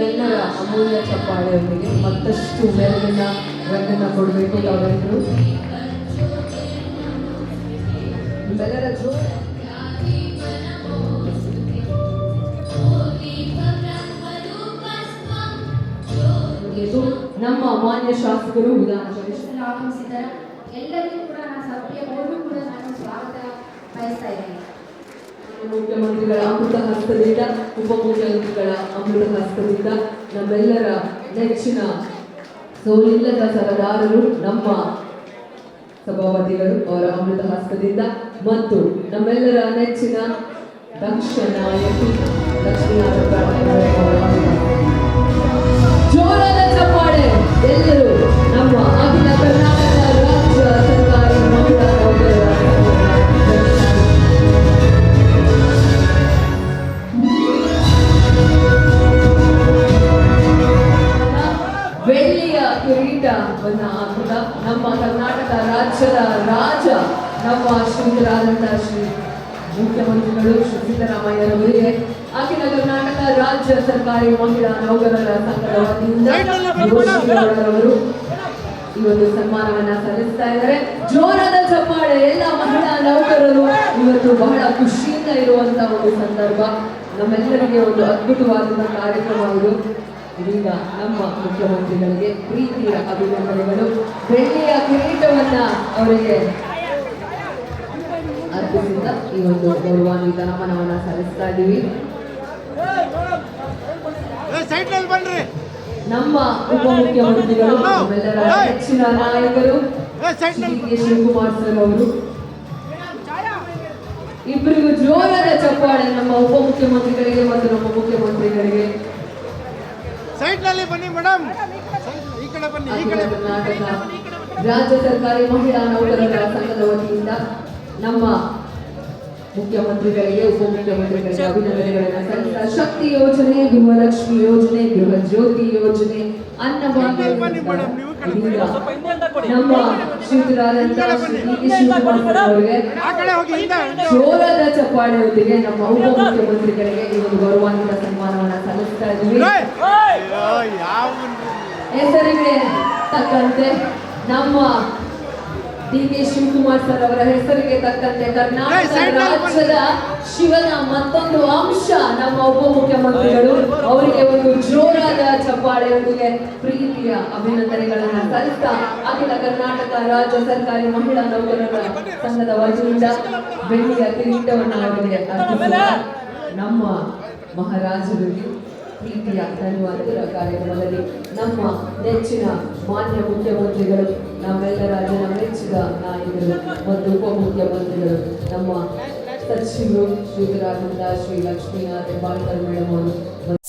ನಿಮ್ಮೆಲ್ಲರ ಅಮೂಲ್ಯ ಅವರಿಗೆ ಮತ್ತಷ್ಟು ಮೆರುಗಿನ ರಂಗನ್ನ ಕೊಡಬೇಕು ತಾವೆಲ್ಲರೂ. ಬೆಲ್ಲರದ್ದು ನಮ್ಮ ಅಮಾನ್ಯ ಶಾಸಕರು ಉದಾಹರಣೆ. ಎಲ್ಲರಿಗೂ ಕೂಡ ನಾನು ಸಭೆಯ ಕೂಡ ನಾನು ಸ್ವಾಗತ ಬಯಸ್ತಾ ಇದ್ದೇನೆ. ಮುಖ್ಯಮಂತ್ರಿಗಳ ಅಮೃತ ಹಸ್ತದಿಂದ, ಉಪಮುಖ್ಯಮಂತ್ರಿಗಳ ಅಮೃತ ಹಸ್ತದಿಂದ ನಮ್ಮೆಲ್ಲರ ನೆಚ್ಚಿನ ಸೋಲಿಲ್ಲದ ಸರದಾರರು ನಮ್ಮ ಸಭಾಪತಿಗಳು ಅವರ ಅಮೃತ ಹಸ್ತದಿಂದ ಮತ್ತು ನಮ್ಮೆಲ್ಲರ ನೆಚ್ಚಿನ ದಕ್ಷ ನಾಯಕಿ ಲಕ್ಷ್ಮೀನಾರಾಯಣ ನಮ್ಮ ಕರ್ನಾಟಕ ರಾಜ್ಯದ ರಾಜ, ನಮ್ಮ ಶ್ರೀಧರಾದಂತಹ ಶ್ರೀ ಮುಖ್ಯಮಂತ್ರಿಗಳು ಶ್ರೀ ಸಿದ್ದರಾಮಯ್ಯರವರಿಗೆ, ಅಖಿಲ ಕರ್ನಾಟಕ ರಾಜ್ಯ ಸರ್ಕಾರಿ ಮಹಿಳಾ ನೌಕರರ ಸಂಘದ ಈ ಒಂದು ಸನ್ಮಾನವನ್ನ ಸಲ್ಲಿಸ್ತಾ ಇದ್ದಾರೆ. ಜೋರಾದ ಚಪ್ಪಾಳೆ ಎಲ್ಲ ಮಹಿಳಾ ನೌಕರರು ಇವತ್ತು ಬಹಳ ಖುಷಿಯಿಂದ ಇರುವಂತಹ ಒಂದು ಸಂದರ್ಭ. ನಮ್ಮೆಲ್ಲರಿಗೆ ಒಂದು ಅದ್ಭುತವಾದಂತಹ ಕಾರ್ಯಕ್ರಮ ಇದು. ಇದೀಗ ನಮ್ಮ ಮುಖ್ಯಮಂತ್ರಿಗಳಿಗೆ ಪ್ರೀತಿಯ ಅಭಿನಂದನೆಗಳು. ಬೆಳ್ಳಿಯ ಕಿರೀಟವನ್ನ ಅವರಿಗೆ ಅರ್ಪಿಸಿದ ಈ ಒಂದು ಗೌರವಾನ್ವಿತ ನಮನವನ್ನ ಸಲ್ಲಿಸ್ತಾ ಇದ್ದೀವಿ. ನಮ್ಮ ಉಪಮುಖ್ಯಮಂತ್ರಿಗಳು ನಮ್ಮೆಲ್ಲರ ಹೆಚ್ಚಿನ ನಾಯಕರು ಶಿವಕುಮಾರ್ ಸರ್ ಅವರು. ಇಬ್ಬರಿಗೂ ಜೋರದ ಚಪ್ಪಾಳೆ ನಮ್ಮ ಉಪಮುಖ್ಯಮಂತ್ರಿಗಳಿಗೆ ಮತ್ತು ನಮ್ಮ ಸೈಡ್ನಲ್ಲಿ ಬನ್ನಿ ಮೇಡಮ್. ಈ ಕಡೆ ಬನ್ನಿ ಈ ಕಡೆ ರಾಜ್ಯ ಸರ್ಕಾರಿ ಮಹಿಳಾ ನೌಕರರ ಸಂಘದ ವತಿಯಿಂದ ನಮ್ಮ ಮುಖ್ಯಮಂತ್ರಿಗಳಿಗೆ ಉಪಮುಖ್ಯಮಂತ್ರಿಗಳಿಗೆ ಅಭಿನಂದನೆಗಳನ್ನು ಸಲ್ಲಿಸ್ತಾ ಶಕ್ತಿ ಯೋಜನೆ ಗೃಹಲಕ್ಷ್ಮಿ ಯೋಜನೆ ಗೃಹ ಜ್ಯೋತಿ ಯೋಜನೆ ಅನ್ನಭಾಗ್ಯ ನಮ್ಮ ಶ್ರೀಧರಾದಂತಹ ಶ್ರೀ ಶಿವಕುಮಾರ್ ಅವರಿಗೆ. ಜೋರಾದ ಚಪ್ಪಾಳೆಯೊಂದಿಗೆ ನಮ್ಮ ಉಪಮುಖ್ಯಮಂತ್ರಿಗಳಿಗೆ ಈ ಒಂದು ಗೌರವಾನ್ವಿತ ಸನ್ಮಾನವನ್ನ ಸಲ್ಲಿಸ್ತಾ ಇದ್ದೀವಿ ಹೆಸರಿಗೆ ತಕ್ಕಂತೆ ನಮ್ಮ ಡಿ ಕೆ ಶಿವಕುಮಾರ್ ಸರ್ ಅವರ ಹೆಸರಿಗೆ ತಕ್ಕಂತೆ ಕರ್ನಾಟಕ ರಾಜ್ಯದ ಶಿವನ ಮತ್ತೊಂದು ಅಂಶ ನಮ್ಮ ಉಪಮುಖ್ಯಮಂತ್ರಿಗಳು ಅವರಿಗೆ ಒಂದು ಜೋರಾದ ಚಪ್ಪಾಳೆಯೊಂದಿಗೆ ಪ್ರೀತಿಯ ಅಭಿನಂದನೆಗಳನ್ನು ಸಲ್ಲಿಸ್ತಾ ಅಖಿಲ ಕರ್ನಾಟಕ ರಾಜ್ಯ ಸರ್ಕಾರಿ ಮಹಿಳಾ ನೌಕರರ ಸಂಘದ ವತಿಯಿಂದ ಬೆಳ್ಳಿಯ ಕಿರೀಟವನ್ನು ಅವರಿಗೆ ಅರ್ಪಿಸಿದ ನಮ್ಮ ಮಹಾರಾಜರಿಗೆ ಪ್ರೀತಿಯ ಧನ್ಯವಾದಗಳ ಕಾರ್ಯಕ್ರಮದಲ್ಲಿ ನಮ್ಮ ನೆಚ್ಚಿನ ಮಾನ್ಯ ಮುಖ್ಯಮಂತ್ರಿಗಳು, ನಮ್ಮೆಲ್ಲರ ಜನ ಮೆಚ್ಚಿದ ನಾಯಕರು ಮತ್ತು ಉಪಮುಖ್ಯಮಂತ್ರಿಗಳು, ನಮ್ಮ ಸಚಿವರು ಶ್ರೀಧರಾನಂದ ಶ್ರೀ ಲಕ್ಷ್ಮೀನಾಥ್ ಬಾಳ್ಕರ್ ಮೇಡಮ್ ಅವರು.